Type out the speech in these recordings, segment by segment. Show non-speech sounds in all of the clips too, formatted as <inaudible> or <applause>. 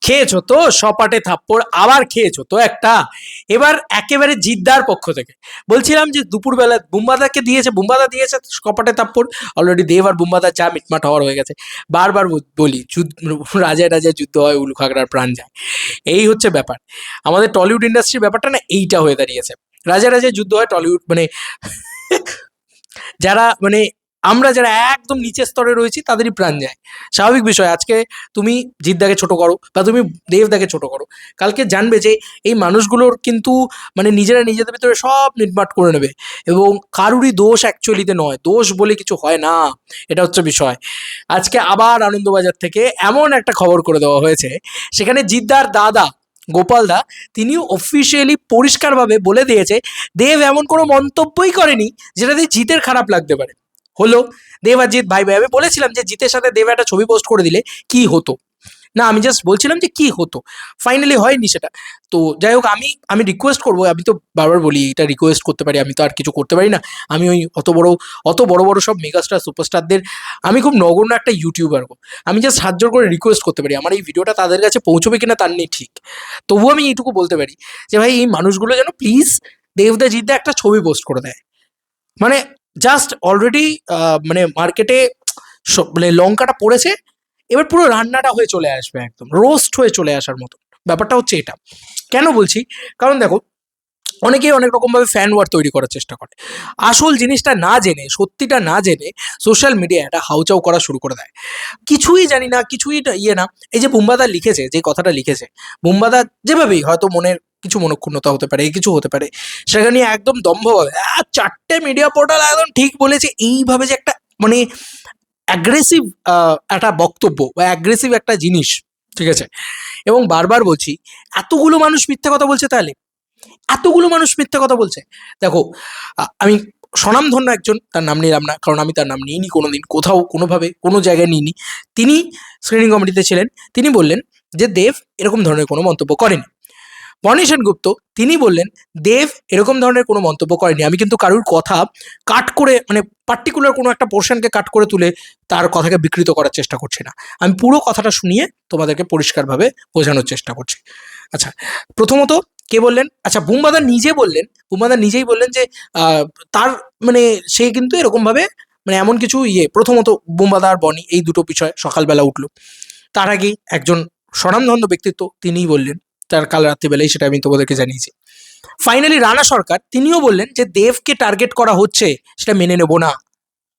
খেয়েছো তো? সপাটে থাপ্পড় আবার খেয়েছো তো একটা? এবার একেবারে জিদ্দার পক্ষ থেকে। বলছিলাম যে দুপুরবেলা বুম্বাদাকে দিয়েছে, বুম্বাদা দিয়েছে কপাটে থাপ্পড়। অলরেডি দেব আর বুম্বাদা চা মিটমাট হওয়ার হয়ে গেছে। বারবার বল- রাজায় রাজায় যুদ্ধ হয়, উলু খাগড়ার প্রাণ যায়। এই হচ্ছে ব্যাপার। আমাদের টলিউড ইন্ডাস্ট্রির ব্যাপারটা না এইটা হয়ে দাঁড়িয়েছে। রাজা রাজায় যুদ্ধ হয় টলিউড মানে <laughs> যারা মানে আমরা যারা একদম নিচের স্তরে রয়েছি, তাদেরই প্রাণ যায়। স্বাভাবিক বিষয়, আজকে তুমি জিদ্দাকে ছোট করো বা তুমি দেবদাকে ছোট করো। কালকে জানবে যে এই মানুষগুলোর কিন্তু মানে নিজেরা নিজেদের ভিতরে সব নির্মাট করে নেবে এবং কারুরই দোষ অ্যাকচুয়ালিতে নয়। দোষ বলে কিছু হয় না। এটা হচ্ছে বিষয়। আজকে আবার আনন্দবাজার থেকে এমন একটা খবর করে দেওয়া হয়েছে। সেখানে জিদ্দার দাদা, গোপাল দা তিনি অফিসিয়ালি পরিষ্কারভাবে বলে দিয়েছে, দেব এমন কোনো মন্তব্যই করেনি যেটা দিয়ে জিতের খারাপ লাগতে পারে। হলো দেব আর জিৎ ভাই ভাই আমি বলেছিলাম যে জিতের সাথে দেব একটা ছবি পোস্ট করে দিলে কি হতো। না, আমি জাস্ট বলছিলাম যে কি হতো। ফাইনালি হয়নি সেটা। তো যাই হোক, আমি আমি রিকোয়েস্ট করব। আমি তো বারবার বলি, এটা রিকোয়েস্ট করতে পারি, আমি তো আর কিছু করতে পারি না। আমি ওই অত বড় অত বড় বড় সব মেগাস্টার সুপারস্টারদের আমি খুব নগণ্য একটা ইউটিউবার গো। আমি জাস্ট সাহায্য করে রিকোয়েস্ট করতে পারি। আমার এই ভিডিওটা তাদের কাছে পৌঁছবে কিনা তার নেই ঠিক। তবুও আমি এইটুকু বলতে পারি যে ভাই, এই মানুষগুলো যেন প্লিজ দেবদা জিদ্দা একটা ছবি পোস্ট করে দেয়। মানে জাস্ট অলরেডি মানে মার্কেটে মানে লঙ্কাটা পড়েছে, এবার পুরো রান্নাটা হয়ে চলে আসবে একদম রোস্ট হয়ে চলে আসার মতো। ব্যাপারটা হচ্ছে এটা। কেন বলছি? কারণ দেখো, অনেকেই অনেক রকমভাবে ফ্যান ওয়ার তৈরি করার চেষ্টা করে। আসল জিনিসটা না জেনে, সত্যিটা না জেনে সোশ্যাল মিডিয়া এটা হাউচাউ করা শুরু করে দেয়। কিছুই জানি না, কিছুই ইয়ে না। এই যে বুম্বাদা লিখেছে, যে কথাটা লিখেছে বুম্বাদা যেভাবেই, হয়তো মনের কিছু মনক্ষুণ্ণতা হতে পারে, কিছু হতে পারে। সেখানে নিয়ে একদম দম্ভভাবে চারটে মিডিয়া পোর্টাল একদম ঠিক বলেছে, এইভাবে যে একটা মানে অ্যাগ্রেসিভ একটা বক্তব্য বা অ্যাগ্রেসিভ একটা জিনিস, ঠিক আছে? এবং বারবার বলছি, এতগুলো মানুষ মিথ্যা কথা বলছে তাহলে? এতগুলো মানুষ মিথ্যা কথা বলছে? দেখো আমি স্বনামধন্য একজন, তার নাম নিলাম না, কারণ আমি তার নাম নিইনি কোনোদিন, কোথাও, কোনোভাবে, কোনো জায়গায় নিইনি। তিনি স্ক্রিনিং কমিটিতে ছিলেন, তিনি বললেন যে দেব এরকম ধরনের কোনো মন্তব্য করেনি। বনি সেনগুপ্ত তিনি বললেন, দেব এরকম ধরনের কোনো মন্তব্য করেনি। আমি কিন্তু কারুর কথা কাট করে মানে পার্টিকুলার কোনো একটা পোর্শনকে কাট করে তুলে তার কথাকে বিকৃত করার চেষ্টা করছি না। আমি পুরো কথাটা শুনিয়ে তোমাদেরকে পরিষ্কারভাবে বোঝানোর চেষ্টা করছি। আচ্ছা প্রথমত কে বললেন? আচ্ছা বুম্বাদা নিজে বললেন বুম্বাদা নিজেই বললেন যে তার মানে সে কিন্তু এরকমভাবে মানে এমন কিছু ইয়ে প্রথমত বুম্বাদা আর বনি এই দুটো বিষয় সকালবেলা উঠল। তার আগেই একজন স্বনামধন্য ব্যক্তিত্ব তিনিই বললেন তার কাল রাত্রিবেলায় সেটা আমি তোমাদেরকে জানিয়েছি। ফাইনালি রানা সরকার, তিনিও বললেন যে দেবকে টার্গেট করা হচ্ছে, সেটা মেনে নেব না।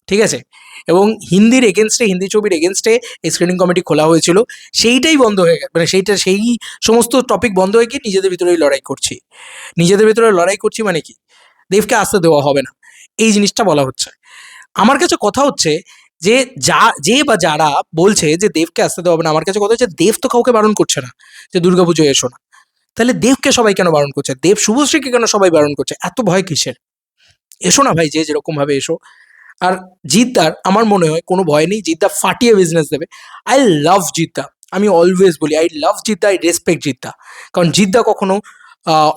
ঠিক আছে? এবং হিন্দির এগেনস্টে হিন্দি ছবির এগেনস্টে এই স্ক্রিনিং কমিটি খোলা হয়েছিল। সেইটাই বন্ধ হয়ে মানে সেইটা, সেই সমস্ত টপিক বন্ধ হয়ে গিয়ে নিজেদের ভিতরেই লড়াই করছি। নিজেদের ভিতরে লড়াই করছি মানে কি? দেবকে আসতে দেওয়া হবে না। এই জিনিসটা বলা হচ্ছে। আমার কাছে কথা হচ্ছে যে যা, যে বা যারা বলছে যে দেবকে আসতে দেওয়া হবে না, আমার কাছে কথা হচ্ছে দেব তো কাউকে বারণ করছে না যে দুর্গাপুজোয় এসো না। তাহলে দেবকে সবাই কেন বারণ করছে? দেব শুভশ্রীকে কেন সবাই বারণ করছে? এত ভয় কিসের? এসো না ভাই, যে যেরকম ভাবে এসো। আর জিদ্দার, আমার মনে হয় কোনো ভয় নেই, জিদ্দা ফাটিয়ে বিজনেস দেবে। আই লাভ জিদ্দা। আমি অলওয়েজ বলি আই লাভ জিদ্দা আই রেসপেক্ট জিদ্দা। কারণ জিদ্দা কখনো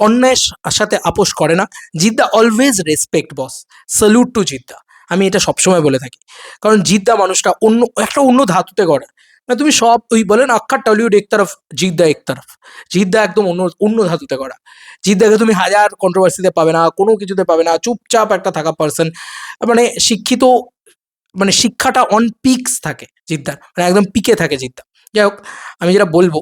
অন্যায়ের সাথে আপোষ করে না। Jeddah always respect boss salute to Jeddah. আমি এটা সবসময় বলে থাকি। কারণ জিদ্দা মানুষটা অন্য, একটা অন্য ধাতুতে গড়া। মানে তুমি সব ওই বলেন আক্কার টলিউড এক তরফ, জিদ্দা এক তরফ। জিদ্দা একদম অন্য অন্য ধাতুতে গড়া। জিদ্দাকে তুমি হাজার কন্ট্রোভার্সিতে পাবে না, কোনো কিছুতে পাবে না, চুপচাপ একটা থাকা পার্সন মানে শিক্ষিত মানে শিক্ষাটা অন পিকস থাকে জিদ্দার। মানে একদম পিকে থাকে জিদ্দা। যাই হোক, আমি যেটা বলব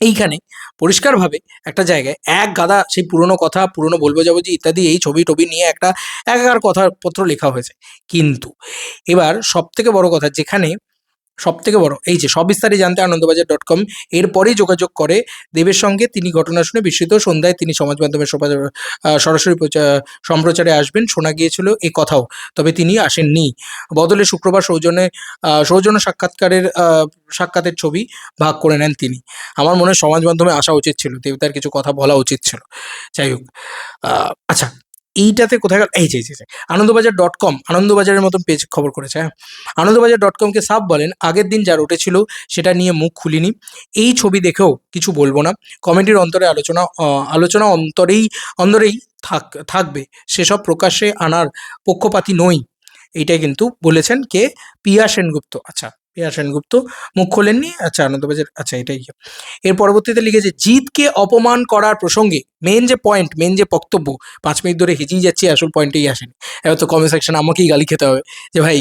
এইখানে পরিষ্কারভাবে একটা জায়গায় এক গাদা সেই পুরনো কথা, পুরনো বলব যাব যে ইত্যাদি এই ছবি টবি নিয়ে একটা একাকার কথাপত্র লেখা হয়েছে। কিন্তু এবার সব থেকে বড় কথা যেখানে সব থেকে বড়। এই যে সবিস্তারে জানতে আনন্দবাজার ডট কম এরপরেই যোগাযোগ করে দেবের সঙ্গে তিনি ঘটনা শুনে বিস্মিত। সন্ধ্যায় তিনি সমাজ মাধ্যমে সরাসরি প্রচা- সম্প্রচারে আসবেন। শোনা গিয়েছিল এই কথাও তবে তিনি আসেননি। বদলে শুক্রবার সৌজন্যে আহ, সৌজন্য সাক্ষাৎকারের সাক্ষাতের ছবি ভাগ করে নেন তিনি। আমার মনে হয় সমাজ মাধ্যমে আসা উচিত ছিল দেবতার কিছু কথা বলা উচিত ছিল। যাই হোক আচ্ছা এইটাতে কোথায় গেল? এই যে আনন্দবাজার ডট কম আনন্দবাজারের মতন পেজ খবর করেছে হ্যাঁ? আনন্দবাজার ডট কমকে সাফ বলেন, আগের দিন যা রটেছিল সেটা নিয়ে মুখ খুলিনি। এই ছবি দেখেও কিছু বলব না। কমেডির অন্তরে আলোচনা আলোচনা অন্তরেই অন্তরেই থাক, থাকবে। সেসব প্রকাশ্যে আনার পক্ষপাতি নই। এইটাই কিন্তু বলেছেন কে? পিয়া সেনগুপ্ত। আচ্ছা পিয়া সেনগুপ্ত, মুখ খোলেননি? আচ্ছা আনন্দবাজার আচ্ছা এটাই এর পরবর্তীতে লিখেছে জিতকে অপমান করার প্রসঙ্গে মেন যে পয়েন্ট মেন যে বক্তব্য, পাঁচ মিনিট ধরে হেঁচেই যাচ্ছি, আসল পয়েন্টেই আসেনি। এবার তো কমেন্ট সেকশন আমাকেই গালি খেতে হবে যে, ভাই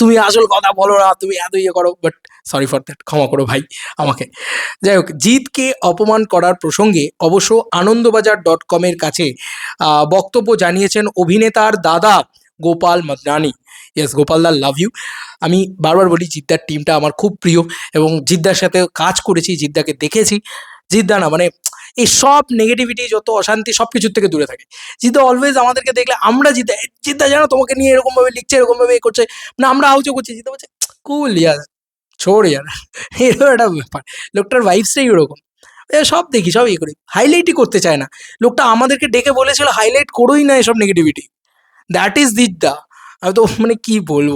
তুমি আসল কথা বলো না, তুমি এত ইয়ে করো। বাট সরি ফর দ্যাট ক্ষমা করো ভাই, আমাকে। যাই হোক, জিতকে অপমান করার প্রসঙ্গে অবশ্য আনন্দবাজার ডট কমের কাছে বক্তব্য জানিয়েছেন অভিনেতার দাদা গোপাল মদনানি ইয়েস গোপাল দা লাভ ইউ আমি বারবার বলি, জিদ্দার টিমটা আমার খুব প্রিয় এবং জিদ্দার সাথে কাজ করেছি, জিদ্দাকে দেখেছি। জিদ্দা না মানে এই সব নেগেটিভিটি যত অশান্তি, সব কিছুর থেকে দূরে থাকে। জিদ্দা অলওয়েজ আমাদেরকে দেখলে, আমরা জিদ্দা জিদ্দা জানো তোমাকে নিয়ে এরকমভাবে লিখছে, এরকমভাবে এ করছে, না, আমরা আউচও করছি, জিদ্দা বলছে কুল ইয়ার ছোড় ইয়ার এরকম একটা ব্যাপার। লোকটার ভাইবসটাই ওরকম। সব দেখি, সব ইয়ে করি। হাইলাইটই করতে চায় না। লোকটা আমাদেরকে ডেকে বলেছিল হাইলাইট করোই না এসব নেগেটিভিটি দ্যাট ইজ দিদ্দা আমি তো মানে কি বলব?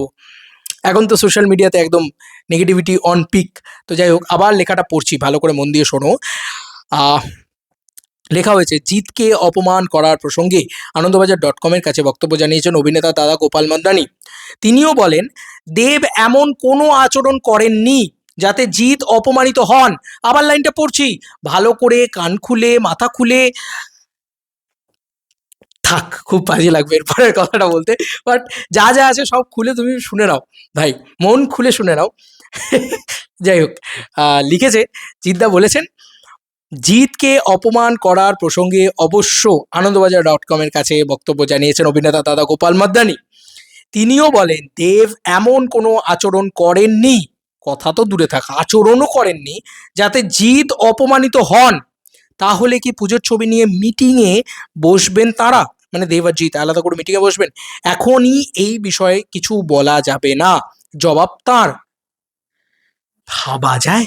এখন তো সোশ্যাল মিডিয়াতে একদম নেগেটিভিটি অন পিক তো যাই হোক, আবার লেখাটা পড়ছি, ভালো করে মন দিয়ে শোনো। লেখা হয়েছে, জিতকে অপমান করার প্রসঙ্গে আনন্দবাজার ডট কমের কাছে বক্তব্য জানিয়েছেন অভিনেতা দাদা গোপাল মন্দানি তিনিও বলেন, দেব এমন কোনো আচরণ করেননি যাতে জিৎ অপমানিত হন। আবার লাইনটা পড়ছি, ভালো করে কান খুলে, মাথা খুলে থাক, খুব বাজে লাগবে এরপরের কথাটা বলতে। বাট যা যা আছে সব খুলে তুমি শুনে নাও। ভাই, মন খুলে শুনে নাও। যাই হোক লিখেছে, জিদ্দা বলেছেন, জিতকে অপমান করার প্রসঙ্গে অবশ্য আনন্দবাজার ডট কমের কাছে বক্তব্য জানিয়েছেন অভিনেতা দাদা গোপাল মাদ্দানি। তিনিও বলেন, দেব এমন কোনো আচরণ করেননি। কথা তো দূরে থাকা, আচরণও করেননি, যাতে জিত অপমানিত হন। তাহলে কি পুজোর ছবি নিয়ে মিটিংয়ে বসবেন তারা? মানে দেবাজিৎ, আলাদা করে মিটিংয়ে বসবেন? এখনই এই বিষয়ে কিছু বলা যাবে না। জবাব তার। ভাবা যায়?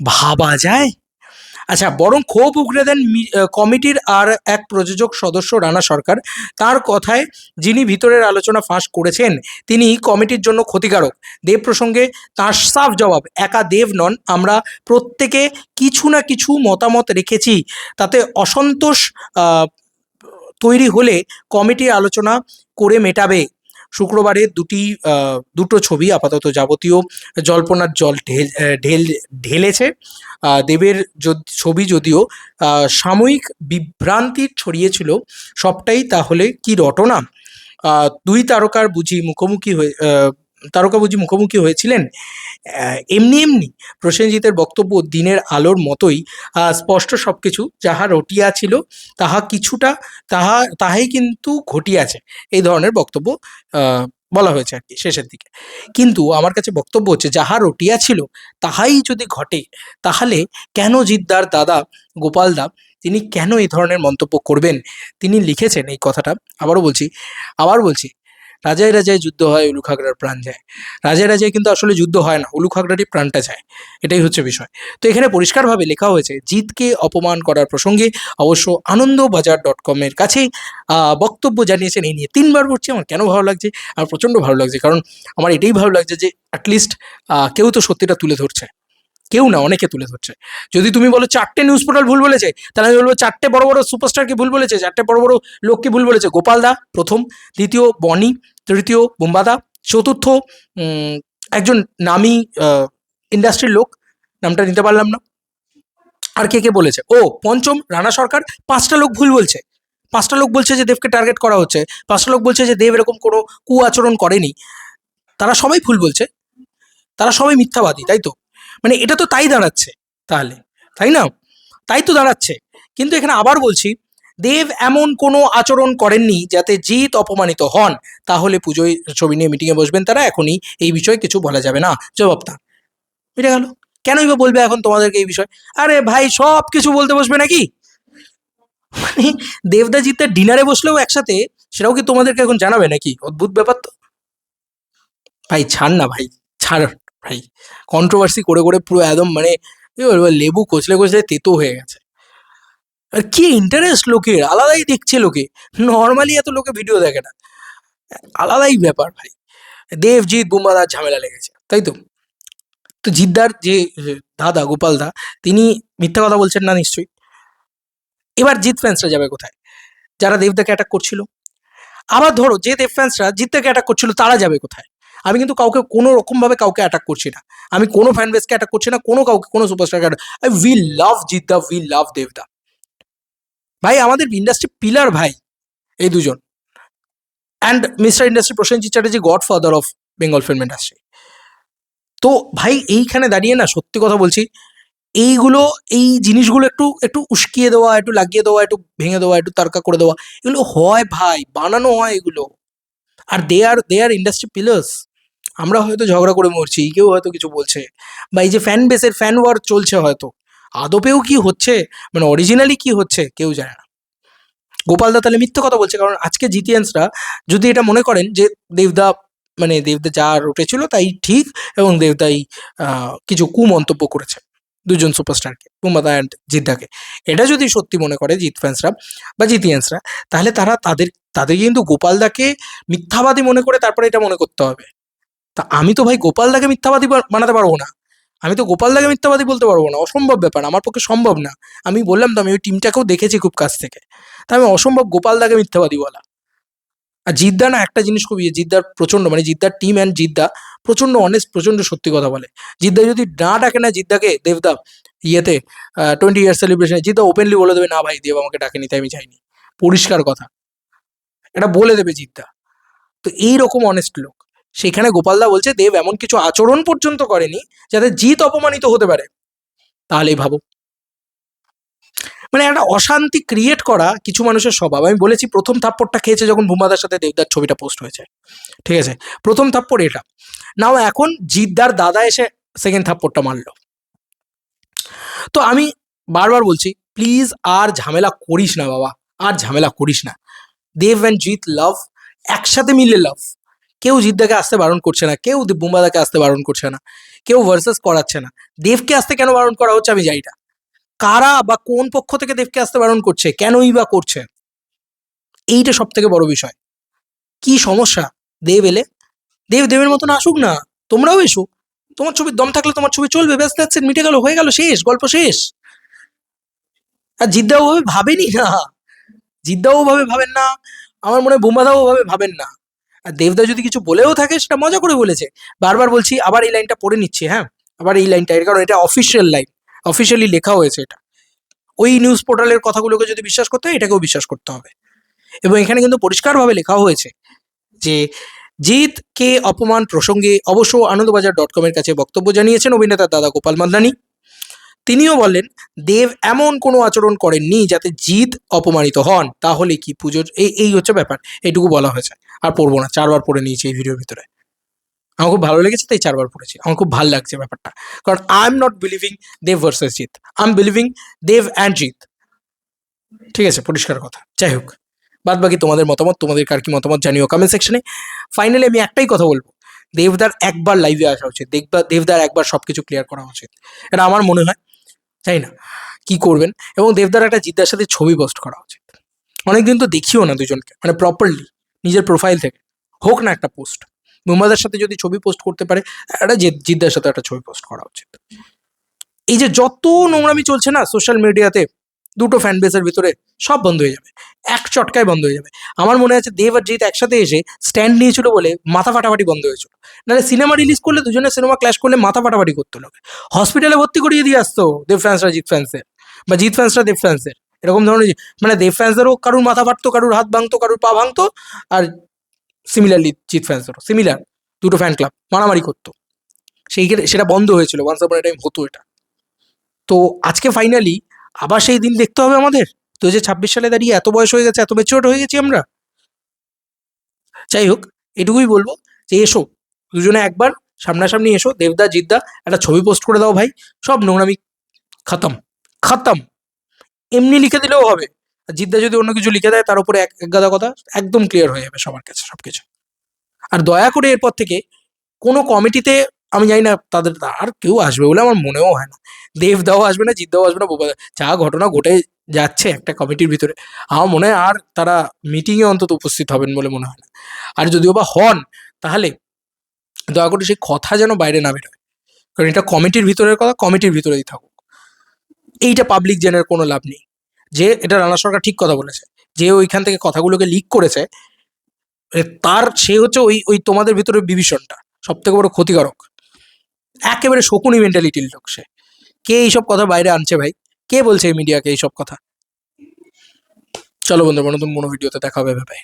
ভাবা যায়? আচ্ছা বরং ক্ষোভ উগড়ে দেন কমিটির আর এক প্রযোজক সদস্য রানা সরকার। তার কথায় যিনি ভিতরের আলোচনা ফাঁস করেছেন, তিনি কমিটির জন্য ক্ষতিকারক। দেব প্রসঙ্গে তার সাফ জবাব, একা দেব নন, আমরা প্রত্যেকে কিছু না কিছু মতামত রেখেছি। তাতে অসন্তোষ তৈরি হলে কমিটি আলোচনা করে মেটাবে। শুক্রবারে দুটি দুটো ছবি আপাতত যাবতীয় জল্পনার জল ঢেল ঢেল, ঢেলেছে। দেবের ছবি যদিও সাময়িক বিভ্রান্তির ছড়িয়েছিল, সবটাই তাহলে কি রটনা? দুই তারকার বুঝি মুখোমুখি হয়ে আহ, তারকা বুঝি মুখোমুখি হয়েছিলেন এমনি এমনি প্রসেনজিতের বক্তব্য দিনের আলোর মতোই স্পষ্ট সবকিছু যাহা রটিয়া ছিল তাহা কিছুটা তাহা তাহাই কিন্তু ঘটিয়াছে এই ধরনের বক্তব্য বলা হয়েছে আর কি শেষের দিকে। কিন্তু আমার কাছে বক্তব্য হচ্ছে যাহা রটিয়া ছিল তাহাই যদি ঘটে তাহলে কেন জিদ্দার দাদা গোপালদা তিনি কেন এই ধরনের মন্তব্য করবেন? তিনি লিখেছেন এই কথাটা আবারও বলছি আবার বলছি রাজায় রাজায় যুদ্ধ হয়, উলু খাগড়ার প্রাণ যায়। রাজায় রাজায় কিন্তু আসলে যুদ্ধ হয় না, উলু খাগড়ারই প্রাণটা যায়। এটাই হচ্ছে বিষয়। তো এখানে পরিষ্কারভাবে লেখা হয়েছে জিতকে অপমান করার প্রসঙ্গে অবশ্য আনন্দবাজার ডট কমের কাছে বক্তব্য জানিয়েছেন। এই নিয়ে তিনবার পড়ছি, আমার কেন ভালো লাগছে? আর প্রচণ্ড ভালো লাগছে, কারণ আমার এটাই ভালো লাগছে যে অ্যাটলিস্ট কেউ তো সত্যিটা তুলে ধরছে। কেউ না, অনেকে তুলে ধরছে। যদি তুমি বলো চারটে নিউজ পোর্টাল ভুল বলেছে, তাহলে আমি বলব চারটে বড় বড় সুপারস্টারকে ভুল বলেছে, চারটে বড় বড় লোককে ভুল বলেছে? গোপাল দা প্রথম, দ্বিতীয় বনি, তৃতীয় বুম্বাদা চতুর্থ একজন নামি ইন্ডাস্ট্রির লোক, নামটা নিতে পারলাম না। আর কে কে বলেছে? ও, পঞ্চম রানা সরকার, পাঁচটা লোক ভুল বলছে। পাঁচটা লোক বলছে যে দেবকে টার্গেট করা হচ্ছে, পাঁচটা লোক বলছে যে দেব এরকম কোনো কু আচরণ করেনি। তারা সবাই ভুল বলছে। তারা সবাই মিথ্যাবাদী, তাই তো? মানে এটা তো তাই দাঁড়াচ্ছে তাহলে, তাই না? তাই তো দাঁড়াচ্ছে। কিন্তু এখানে আবার বলছি, দেব এমন কোনো আচরণ করেননি যাতে জিত অপমানিত হন। তাহলে পুজোয় ছবি নিয়ে মিটিংয়ে বসবেন তারা, এখনই এই বিষয়ে কিছু বলা যাবে না। জবাব তার মিটে গেল। কেনই বা বলবে এখন তোমাদেরকে এই বিষয়? আরে ভাই, সব কিছু বলতে বসবে নাকি? মানে দেবদা ডিনারে বসলেও একসাথে, সেটাও কি তোমাদেরকে এখন জানাবে নাকি? অদ্ভুত ব্যাপার তো। ভাই, ছাড় না ভাই, ছাড়। ভাই কন্ট্রোভার্সি করে করে পুরো একদম মানে লেবু কচলে কচলে তেতো হয়ে গেছে। আর কি ইন্টারেস্ট লোকের? আলাদাই দেখছে লোকে। নর্মালি এত লোকে ভিডিও দেখে না। আলাদাই ব্যাপার ভাই। দেবজিৎ বুম্বাদার ঝামেলা লেগেছে, তাই তো? তো জিদ্দার যে দাদা, গোপাল দা, তিনি মিথ্যা কথা বলছেন না নিশ্চয়ই? এবার জিৎ ফ্যান্সরা যাবে কোথায়? যারা দেবদাকে অ্যাটাক করছিল? আবার ধরো, যে দেব ফ্যান্সরা জিদ্দাকে অ্যাটাক করছিল, তারা যাবে কোথায়? আমি কিন্তু কাউকে কোনো রকমভাবে কাউকে অ্যাটাক করছি না। আমি কোনো ফ্যান বেসকে অ্যাটাক করছি না, কোনো কাউকে, কোনো সুপারস্টারকে উই লাভ জিদ্দা উই লাভ দেবদা ভাই, আমাদের ইন্ডাস্ট্রি পিলার ভাই, এই দুজন। And mister industry Prosenjit Chatterjee godfather of Bengal film industry তো ভাই, এইখানে দাঁড়িয়ে না সত্যি কথা বলছি, এইগুলো, এই জিনিসগুলো একটু একটু উস্কিয়ে দেওয়া, একটু লাগিয়ে দেওয়া, একটু ভেঙে দেওয়া, একটু তারকা করে দেওয়া, এগুলো হয় ভাই, বানানো হয় এগুলো। আর দে আর দে আর ইন্ডাস্ট্রি পিলার্স আমরা হয়তো ঝগড়া করে মরছি, কেউ হয়তো কিছু বলছে। বা এই যে ফ্যান বেসের ফ্যান ওয়ার চলছে হয়তো। আদপেও কি হচ্ছে? মানে অরিজিনালি কি হচ্ছে? কেউ জানে না। গোপালদা তাহলে মিথ্যে কথা বলছে, কারণ আজকে জিতিয়ান্সরা যদি এটা মনে করেন যে দেবদা মানে দেবদা যা রটেছিল তাই ঠিক এবং দেবদাই কিছু কুমন্তব্য করেছে দুজন সুপারস্টারকে বুম্বাদা অ্যান্ড জিদ্দাকে। এটা যদি সত্যি মনে করে জিত ফ্যান্সরা বা জিতিয়ান্সরা, তাহলে তারা তাদের তাদের কিন্তু গোপালদাকে মিথ্যাবাদী মনে করে তারপরে এটা মনে করতে হবে। তা আমি তো ভাই গোপালদাকে মিথ্যাবাদী বানাতে পারব না। আমি তো গোপালদাকে মিথ্যাবাদী বলতে পারব না। অসম্ভব ব্যাপার, আমার পক্ষে সম্ভব না। আমি বললাম তো আমি ওই টিমটাকেও দেখেছি খুব কাছ থেকে। তা আমি অসম্ভব গোপালদাকে মিথ্যাবাদী বলা। আর জিদ্দা না একটা জিনিস খুব ইয়ে জিদ্দার প্রচণ্ড মানে জিদ্দার টিম অ্যান্ড জিদ্দা প্রচণ্ড অনেস্ট প্রচণ্ড সত্যি কথা বলে। জিদ্দা যদি না ডাকে না জিদ্দাকে, দেবদা ইয়েতে টোয়েন্টি ইয়ার সেলিব্রেশনে জিদ্দা ওপেনলি বলে দেবে, না ভাই, দেব আমাকে ডাকেনি, তাই আমি যাইনি পরিষ্কার কথা। এটা বলে দেবে জিদ্দা। তো এইরকম অনেস্ট লোক। সেখানে গোপালদা বলছে, দেব এমন কিছু আচরণ পর্যন্ত করেনি যাতে জিত অপমানিত হতে পারে। তাহলেই ভাবো। মানে একটা অশান্তি ক্রিয়েট করা কিছু মানুষের স্বভাব। আমি বলেছি, প্রথম থাপ্পড়টা খেয়েছে যখন ভূমাদার সাথে দেবদার ছবিটা পোস্ট হয়েছে। ঠিক আছে? প্রথম থাপ্পড় এটা। নাও এখন জিদ্দার দাদা এসে সেকেন্ড থাপ্পড়টা মারলো। তো আমি বারবার বলছি প্লিজ আর ঝামেলা করিস না বাবা, আর ঝামেলা করিস না। দেব অ্যান্ড জিৎ লাভ একসাথে মিলে লাভ কেউ জিদ্দাকে আসতে বারণ করছে না, কেউ বুম্বাদাকে আসতে বারণ করছে না, কেউ ভার্সেস করাচ্ছে না। দেবকে আসতে কেন বারণ করা হচ্ছে আমি জানি না। কারা বা কোন পক্ষ থেকে দেবকে আসতে বারণ করছে, কেনই বা করছে, এইটা সব থেকে বড় বিষয়। কি সমস্যা? দেব এলে? দেব দেবের মতন আসুক না, তোমরাও এসো। তোমার ছবির দম থাকলে তোমার ছবি চলবে ব্যস্ত আছে মিটে গেল, হয়ে গেল, শেষ, গল্প শেষ। আর জিদ্দাও ভাবে ভাবেনি না। জিদ্দাও ভাবে ভাবেন না, আমার মনে হয় বোমাদাও ভাবে ভাবেন না। আর দেবদা যদি কিছু বলেও থাকে, সেটা মজা করে বলেছে। বারবার বলছি, আবার এই লাইনটা পড়ে নিচ্ছি হ্যাঁ? আবার এই লাইনটা, এর কারণ এটা অফিসিয়াল লাইন অফিসিয়ালি লেখা হয়েছে এটা। ওই নিউজ পোর্টালের কথাগুলোকে যদি বিশ্বাস করতে হয়, এটাকেও বিশ্বাস করতে হবে। এবং এখানে কিন্তু পরিষ্কারভাবে লেখা হয়েছে যে জিতকে অপমান প্রসঙ্গে অবশ্য আনন্দবাজার ডট কমের কাছে বক্তব্য জানিয়েছেন অভিনেতার দাদা গোপাল মান্দানি। তিনিও বলেন, দেব এমন কোনো আচরণ করেননি যাতে জিত অপমানিত হন। তাহলে কি পুজোর এই এই হচ্ছে ব্যাপার, এইটুকু বলা হয়েছে। আর পড়ব না, চারবার পড়ে নিয়েছি এই ভিডিওর ভিতরে। আমার খুব ভালো লেগেছে, তাই চারবার পড়েছি। আমার খুব ভালো লাগছে ব্যাপারটা। কারণ I am not believing Dev versus Jeet I am believing Dev and Jeet ঠিক আছে, পরিষ্কার কথা। যাই হোক বাদ বাকি তোমাদের মতামত, তোমাদের কার কি মতামত জানিও কমেন্ট সেকশনে ফাইনালি আমি একটাই কথা বলব, দেবদার একবার লাইভে আসা উচিত। দেখবা দেবদার একবার সবকিছু ক্লিয়ার করা উচিত। এটা আমার মনে হয়। তাই না? কি করবেন? এবং দেবদার একটা জিদ্দার সাথে ছবি পোস্ট করা উচিত। অনেকদিন তো দেখিও না দুজনকে মানে প্রপারলি নিজের প্রোফাইল থেকে। হোক না একটা পোস্ট মুম্বাদের সাথে যদি ছবি পোস্ট করতে পারে, একটা জিদ- জিদ্দার সাথে একটা ছবি পোস্ট করা উচিত। এই যে যত নোংরামি চলছে না সোশ্যাল মিডিয়াতে দুটো ফ্যান বেসের ভিতরে সব বন্ধ হয়ে যাবে। এক চটকায় বন্ধ হয়ে যাবে। আমার মনে আছে দেব আর জিৎ একসাথে এসে স্ট্যান্ড নিয়েছিল বলে মাথা ফাটাফাটি বন্ধ হয়েছিল। নাহলে সিনেমা রিলিজ করলে দুজনের সিনেমা ক্ল্যাশ করলে মাথা ফাটাফাটি করতো লোকে। হসপিটালে ভর্তি করিয়ে দিয়ে আসতো দেব ফ্যান্সরা জিৎ ফ্যান্সের বা জিৎ ফ্যান্সরা দেব ফ্যান্সের এরকম ধরনের মানে দেব ফ্যান্সেরও কারুর মাথা ফাটতো, কারুর হাত ভাঙতো, কারুর পা ভাঙতো, আর সিমিলারলি জিৎ ফ্যান্সেরও সিমিলার দুটো ফ্যান ক্লাব মারামারি করতো। সেই সেটা বন্ধ হয়েছিল। ওয়ান্স আপন টাইম হতো এটা। তো আজকে ফাইনালি আবার সেই দিন দেখতে হবে আমাদের। দু ছাব্বিশ সালে দাঁড়িয়ে এত বয়স হয়ে গেছে, এত মেচিওর হয়ে গেছি আমরা। যাই হোক এটুকুই বলব যে এসো, দুজনে একবার সামনাসামনি এসো, দেবদা, জিদ্দা, একটা ছবি পোস্ট করে দাও ভাই, সব নোংরামি খতম খতম। এমনি লিখে দিলেও হবে। আর জিদ্দা যদি অন্য কিছু লিখে দেয়, তার উপরে এক গাদা কথা একদম ক্লিয়ার হয়ে যাবে সবার কাছে সবকিছু। আর দয়া করে এরপর থেকে কোনো কমিটিতে আমি জানি না তাদের আর কেউ আসবে বলে আমার মনেও হয় না। দেবদাও আসবে না, জিদ্দাও আসবে না যা ঘটনা ঘটে যাচ্ছে একটা কমিটির ভিতরে। আমার মনে হয় আর তারা মিটিংয়ে অন্তত উপস্থিত হবেন বলে মনে হয় না। আর যদিও বা হন, তাহলে দয়া করে সেই কথা যেন বাইরে না বেরোয়। কারণ এটা কমিটির ভিতরের কথা, কমিটির ভিতরেই থাকুক। এইটা পাবলিক জেনের কোনো লাভ নেই। যে এটা রানা সরকার ঠিক কথা বলেছে। যে ওইখান থেকে কথাগুলোকে লিক করেছে তার সে হচ্ছে ওই ওই তোমাদের ভিতরে বিভীষণটা। সব থেকে বড় ক্ষতিকারক। একেবারে শকুনি মেন্টালিটির লোক সে। কে এইসব কথা বাইরে আনছে ভাই? কে বলছে এই মিডিয়াকে এইসব কথা? চলো বন্ধু নতুন মনো ভিডিওতে দেখা হবে ভাই